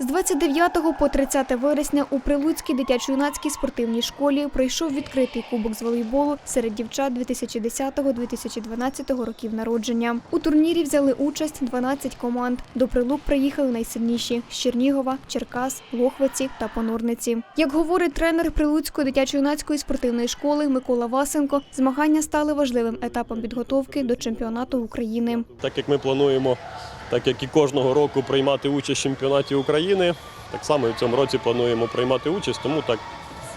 З 29 по 30 вересня у Прилуцькій дитячо-юнацькій спортивній школі пройшов відкритий кубок з волейболу серед дівчат 2010-2012 років народження. У турнірі взяли участь 12 команд. До Прилук приїхали найсильніші – з Чернігова, Черкас, Лохвиці та Понорниці. Як говорить тренер Прилуцької дитячо-юнацької спортивної школи Микола Васенко, змагання стали важливим етапом підготовки до чемпіонату України. Так як ми плануємо, так як і кожного року приймати участь в чемпіонаті України, так само і в цьому році плануємо приймати участь, тому так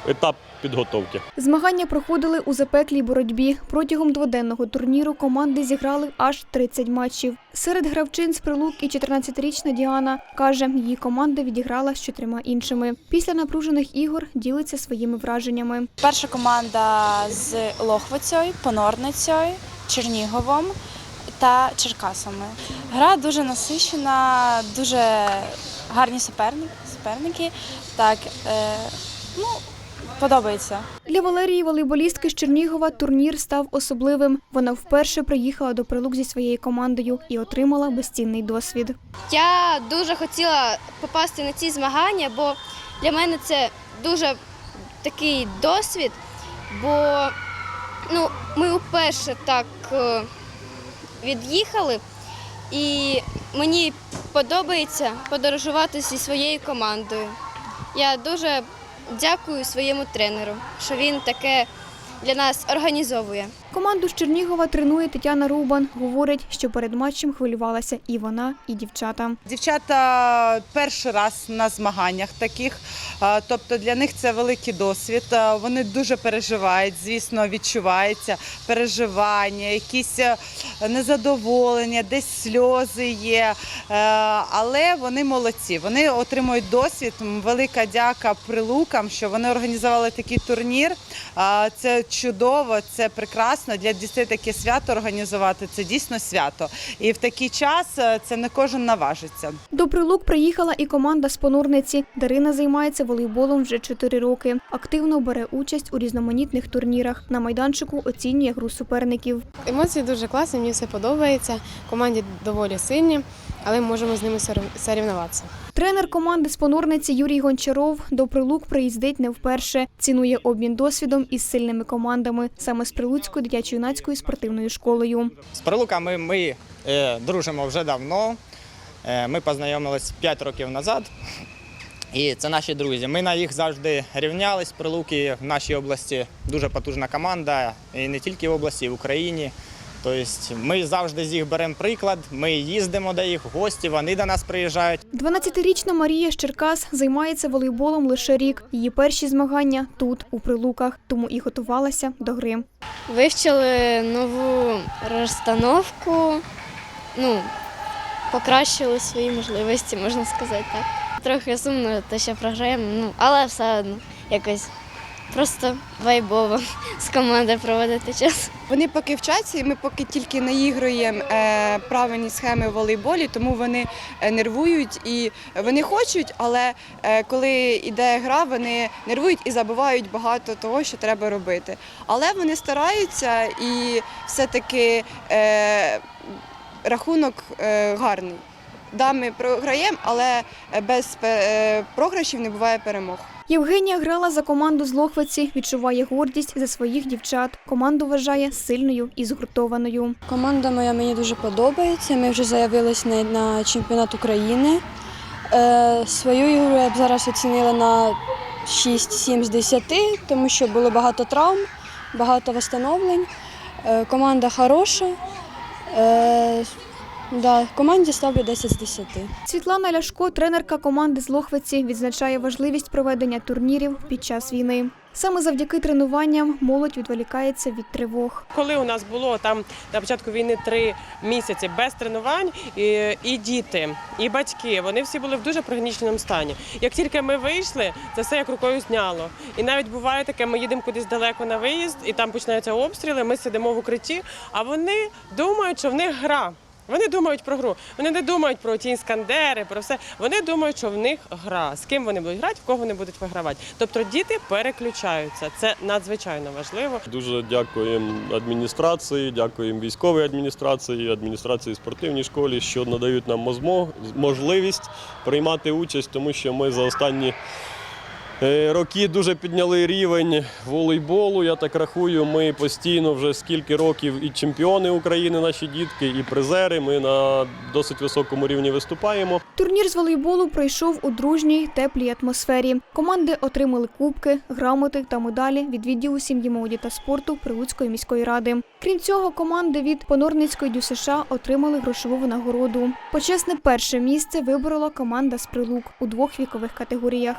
етап підготовки. Змагання проходили у запеклій боротьбі. Протягом дводенного турніру команди зіграли аж 30 матчів. Серед гравчин з прилук і 14-річна Діана каже, її команда відіграла з чотирма іншими. Після напружених ігор ділиться своїми враженнями. Перша команда з Лохвицею, Понорницею, Черніговом та Черкасами. Гра дуже насичена, дуже гарні суперники. суперники. Так, е, ну, подобається. Для Валерії волейболістки з Чернігова турнір став особливим. Вона вперше приїхала до прилук зі своєю командою і отримала безцінний досвід. Я дуже хотіла попасти на ці змагання, бо для мене це дуже такий досвід, бо ну, ми вперше так е, від'їхали, і мені подобається подорожувати зі своєю командою. Я дуже дякую своєму тренеру, що він таке для нас організовує. Команду з Чернігова тренує Тетяна Рубан. Говорить, що перед матчем хвилювалася і вона, і дівчата. Дівчата перший раз на змаганнях таких, тобто для них це великий досвід. Вони дуже переживають, звісно, відчувається переживання, якісь е, незадоволення, десь сльози є. Е, Але вони молодці. Вони отримують досвід. Велика дяка прилукам, що вони організували такий турнір. Це чудово, це прекрасно. Для дітей таке свято організувати це дійсно свято. І в такий час е, це не кожен наважиться. До прилук приїхала і команда з понурниці. Дарина займається волейболом вже 4 роки. Активно бере участь у різноманітних турнірах. На майданчику оцінює гру суперників. Емоції дуже класні, мені все подобається. Команді доволі сильні, але ми можемо з ними сорівнуватися. Тренер команди з понурниці Юрій Гончаров до прилук приїздить не вперше. Цінує обмін досвідом із сильними командами саме з Прилуцькою дитячо-юнацькою спортивною школою. З прилуками ми е, дружимо вже давно. Е, ми познайомились 5 років назад. І це наші друзі. Ми на їх завжди рівнялись. Прилуки в нашій області дуже потужна команда, і не тільки в області, і в Україні. Тобто ми завжди з їх беремо приклад. Ми їздимо до їх гості, вони до нас приїжджають. 12-річна Марія з Черкас займається волейболом лише рік. Її перші змагання тут, у Прилуках, тому і готувалася до гри. Вивчили нову розстановку, ну, покращили свої можливості, можна сказати так. Трохи сумно, те, що програємо, ну, але все одно якось просто вайбово з командою проводити час. Вони поки вчаться, і ми поки тільки наігруємо е, правильні схеми в волейболі, тому вони е, нервують і вони хочуть, але е, коли йде гра, вони нервують і забувають багато того, що треба робити. Але вони стараються і все-таки рахунок гарний. Да, ми програємо, але без програшів не буває перемог. Євгенія грала за команду з Лохвиці, відчуває гордість за своїх дівчат. Команду вважає сильною і згуртованою. Команда моя мені дуже подобається. Ми вже заявились на, на чемпіонат України. Е, свою ігру я б зараз оцінила на 6-7 з 10, тому що було багато травм, багато встановлень. Е, команда хороша. Да, команді ставлю 10 з 10. Світлана Ляшко, тренерка команди з Лохвиці, відзначає важливість проведення турнірів під час війни. Саме завдяки тренуванням молодь відволікається від тривог. Коли у нас було там на початку війни три місяці без тренувань, і, і діти, і батьки, вони всі були в дуже пригніченому стані. Як тільки ми вийшли, це все як рукою зняло. І навіть буває таке, ми їдемо кудись далеко на виїзд, і там починаються обстріли. Ми сидимо в укритті, а вони думають, що в них гра. Вони думають про гру. Вони не думають про ті іскандери, про все. Вони думають, що в них гра, з ким вони будуть грати, в кого вони будуть вигравати. Тобто діти переключаються. Це надзвичайно важливо. Дуже дякуємо адміністрації, дякуємо військовій адміністрації, адміністрації спортивній школі, що надають нам можливість приймати участь, тому що ми за останні роки дуже підняли рівень волейболу. Я так рахую, ми постійно вже скільки років і чемпіони України, наші дітки, і призери. Ми на досить високому рівні виступаємо. Турнір з волейболу пройшов у дружній теплій атмосфері. Команди отримали кубки, грамоти та медалі від відділу сім'ї молоді та спорту Прилуцької міської ради. Крім цього, команди від Понорницької ДЮСШ отримали грошову винагороду. Почесне перше місце виборола команда з Прилук у двох вікових категоріях.